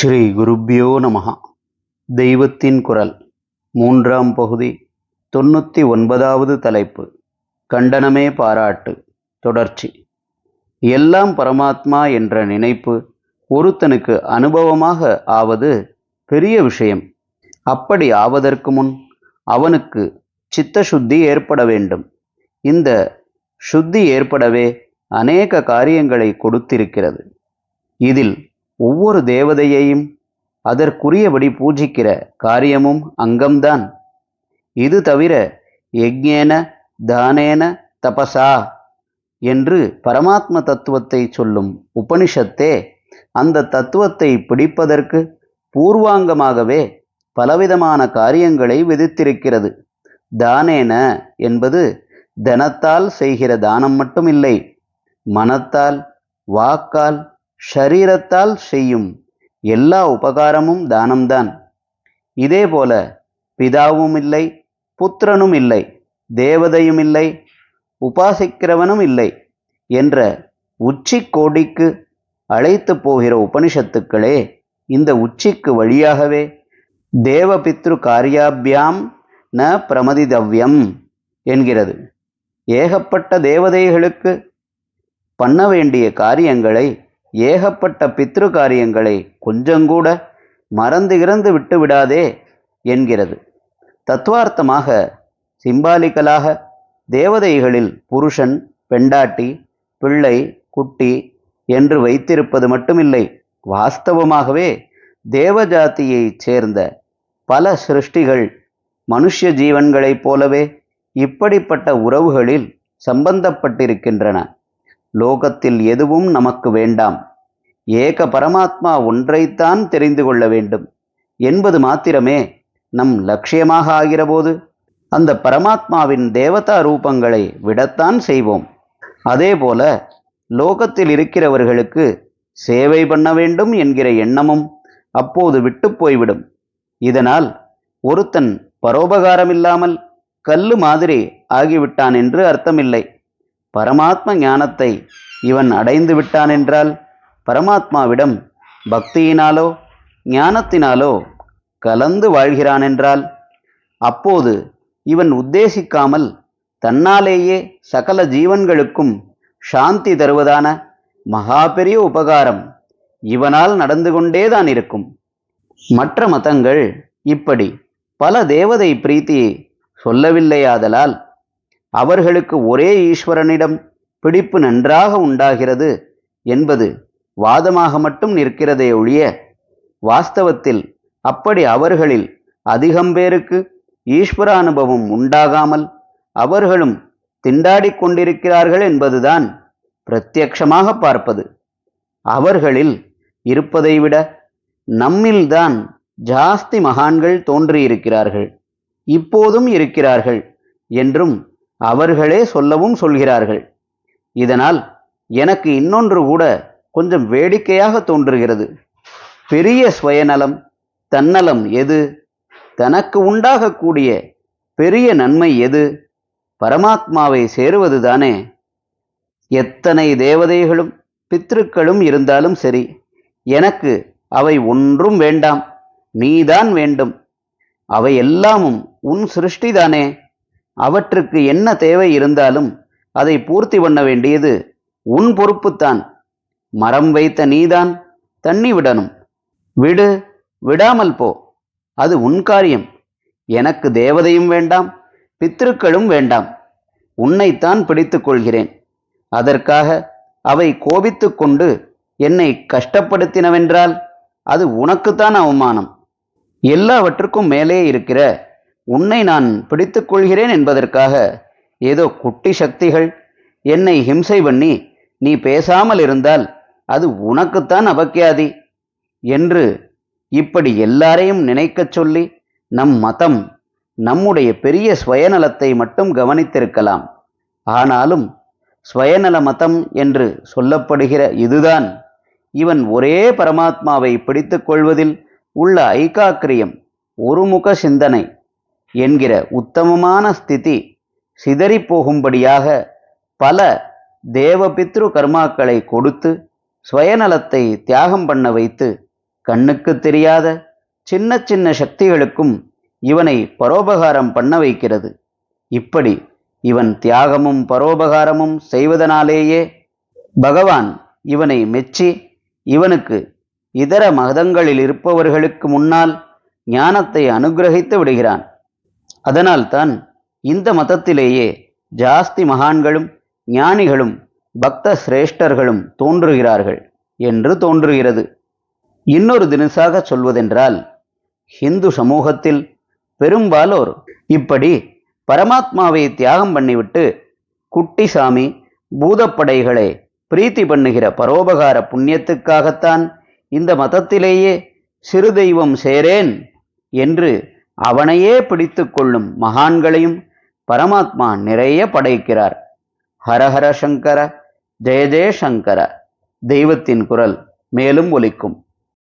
ஸ்ரீ குருப்பியோ நமஹா. தெய்வத்தின் குரல். மூன்றாம் பகுதி. தொண்ணூற்றி ஒன்பதாவது தலைப்பு. கண்டனமே பாராட்டு. தொடர்ச்சி. எல்லாம் பரமாத்மா என்ற நினைப்பு ஒருத்தனுக்கு அனுபவமாக ஆவது பெரிய விஷயம். அப்படி ஆவதற்கு முன் அவனுக்கு சித்த சுத்தி ஏற்பட வேண்டும். இந்த சுத்தி ஏற்படவே அநேக காரியங்களை கொடுத்திருக்கிறது. இதில் ஒவ்வொரு தேவதையையும் அதற்குரியபடி பூஜிக்கிற காரியமும் அங்கம்தான். இது தவிர யஜ்ஞேன தானேன தபசா என்று பரமாத்ம தத்துவத்தை சொல்லும் உபனிஷத்தே அந்த தத்துவத்தை பிடிப்பதற்கு பூர்வாங்கமாகவே பலவிதமான காரியங்களை விதித்திருக்கிறது. தானேன என்பது தனத்தால் செய்கிற தானம் மட்டும் இல்லை மனத்தால் வாக்கால் ஷரீரத்தால் செய்யும் எல்லா உபகாரமும் தானம்தான். இதேபோல பிதாவும் இல்லை புத்திரனும் இல்லை தேவதையும் இல்லை உபாசிக்கிறவனும் இல்லை என்ற உச்சி கோடிக்கு அழைத்து போகிற உபனிஷத்துக்களே இந்த உச்சிக்கு வழியாகவே தேவபித்ரு காரியாபியாம் ந பிரமதிதவ்யம் என்கிறது. ஏகப்பட்ட தேவதைகளுக்கு பண்ண வேண்டிய காரியங்களை ஏகப்பட்ட பித்ரு காரியங்களை கொஞ்சங்கூட மறந்து இறந்து விட்டு விடாதே என்கிறது. தத்துவார்த்தமாக சிம்பாலிக்கலாக தேவதைகளில் புருஷன் பெண்டாட்டி பிள்ளை குட்டி என்று வைத்திருப்பது மட்டுமில்லை. வாஸ்தவமாகவே தேவஜாத்தியைச் சேர்ந்த பல சிருஷ்டிகள் மனுஷ்ய ஜீவன்களைப் போலவே இப்படிப்பட்ட உறவுகளில் சம்பந்தப்பட்டிருக்கின்றன. லோகத்தில் எதுவும் நமக்கு வேண்டாம். ஏக பரமாத்மா ஒன்றைத்தான் தெரிந்து கொள்ள வேண்டும். என்பது மாத்திரமே நம் லட்சியமாக ஆகிறபோது அந்த பரமாத்மாவின் தேவதா ரூபங்களை விடத்தான் செய்வோம். அதேபோல லோகத்தில் இருக்கிறவர்களுக்கு சேவை பண்ண வேண்டும் என்கிற எண்ணமும் அப்போது விட்டு போய்விடும். இதனால் ஒருத்தன் பரோபகாரமில்லாமல் கல்லு மாதிரி ஆகிவிட்டான் என்று அர்த்தமில்லை. பரமாத்ம ஞானத்தை இவன் அடைந்து விட்டான் என்றால் பரமாத்மாவிடம் பக்தியினாலோ ஞானத்தினாலோ கலந்து வாழ்கிறான் என்றால் அப்போது இவன் உத்தேசிக்காமல் தன்னாலேயே சகல ஜீவன்களுக்கும் சாந்தி தருவதான மகா பெரிய உபகாரம் இவனால் நடந்து கொண்டேதான் இருக்கும். மற்ற மதங்கள் இப்படி பல தேவதை பிரீத்தியை சொல்லவில்லையாதலால் அவர்களுக்கு ஒரே ஈஸ்வரனிடம் பிடிப்பு நன்றாக உண்டாகிறது என்பது வாதமாக மட்டும் நிற்கிறதே ஒழிய வாஸ்தவத்தில் அப்படி அவர்களில் அதிகம் பேருக்கு ஈஸ்வர அனுபவம் உண்டாகாமல் அவர்களும் திண்டாடிக் கொண்டிருக்கிறார்கள் என்பதுதான் பிரத்யக்ஷமாக பார்ப்பது. அவர்களில் இருப்பதை விட நம்மில்தான் ஜாஸ்தி மகான்கள் தோன்றியிருக்கிறார்கள் இப்போதும் இருக்கிறார்கள் என்றும் அவர்களே சொல்லவும் சொல்கிறார்கள். இதனால் எனக்கு இன்னொன்று கூட கொஞ்சம் வேடிக்கையாக தோன்றுகிறது. பெரிய சுயநலம் தன்னலம் எது? தனக்கு உண்டாகக்கூடிய பெரிய நன்மை எது? பரமாத்மாவை சேருவதுதானே? எத்தனை தேவதைகளும் பித்ருக்களும் இருந்தாலும் சரி எனக்கு அவை ஒன்றும் வேண்டாம் நீதான் வேண்டும். அவை எல்லாமும் உன் சிருஷ்டிதானே? அவற்றுக்கு என்ன தேவை இருந்தாலும் அதை பூர்த்தி பண்ண வேண்டியது உன் பொறுப்புத்தான். மரம் வைத்த நீதான் தண்ணி விடணும். விடு விடாமல் போ. அது உன் காரியம். எனக்கு தேவதையும் வேண்டாம் பித்திருக்களும் வேண்டாம். உன்னைத்தான் பிடித்து கொள்கிறேன். அதற்காக அவை கோபித்து கொண்டு என்னை கஷ்டப்படுத்தினவென்றால் அது உனக்குத்தான் அவமானம். எல்லாவற்றுக்கும் மேலே இருக்கிற உன்னை நான் பிடித்து கொள்கிறேன் என்பதற்காக ஏதோ குட்டி சக்திகள் என்னை ஹிம்சை பண்ணி நீ பேசாமல் இருந்தால் அது உனக்குத்தான் அபக்கியாதி என்று இப்படி எல்லாரையும் நினைக்கச் சொல்லி நம் மதம் நம்முடைய பெரிய சுயநலத்தை மட்டும் கவனித்திருக்கலாம். ஆனாலும் ஸ்வயநல மதம் என்று சொல்லப்படுகிற இதுதான். இவன் ஒரே பரமாத்மாவை பிடித்துக் கொள்வதில் உள்ள ஐகாக்கிரியம் ஒருமுக சிந்தனை. என்கிற உத்தமமான ஸ்திதி சிதறிப் போகும்படியாக பல தேவபித்ரு கர்மாக்களை கொடுத்து ஸ்வயநலத்தை தியாகம் பண்ண வைத்து கண்ணுக்கு தெரியாத சின்ன சின்ன சக்திகளுக்கும் இவனை பரோபகாரம் பண்ண வைக்கிறது. இப்படி இவன் தியாகமும் பரோபகாரமும் செய்வதனாலேயே பகவான் இவனை மெச்சி இவனுக்கு இதர மதங்களில் இருப்பவர்களுக்கு முன்னால் ஞானத்தை அனுகிரகித்து விடுகிறான். அதனால்தான் இந்த மதத்திலேயே ஜாஸ்தி மகான்களும் ஞானிகளும் பக்த சிரேஷ்டர்களும் தோன்றுகிறார்கள் என்று தோன்றுகிறது. இன்னொரு தினசாக சொல்வதென்றால் ஹிந்து சமூகத்தில் பெரும்பாலோர் இப்படி பரமாத்மாவை தியாகம் பண்ணிவிட்டு குட்டிசாமி பூதப்படைகளை பிரீத்தி பண்ணுகிற பரோபகார புண்ணியத்துக்காகத்தான் இந்த மதத்திலேயே சிறு தெய்வம் சேரேன் என்று அவனையே பிடித்து கொள்ளும் மகான்களையும் பரமாத்மா நிறைய படைக்கிறார். ஹரஹர சங்கர ஜெய ஜெயசங்கர தெய்வத்தின் குரல் மேலும் ஒலிக்கும்.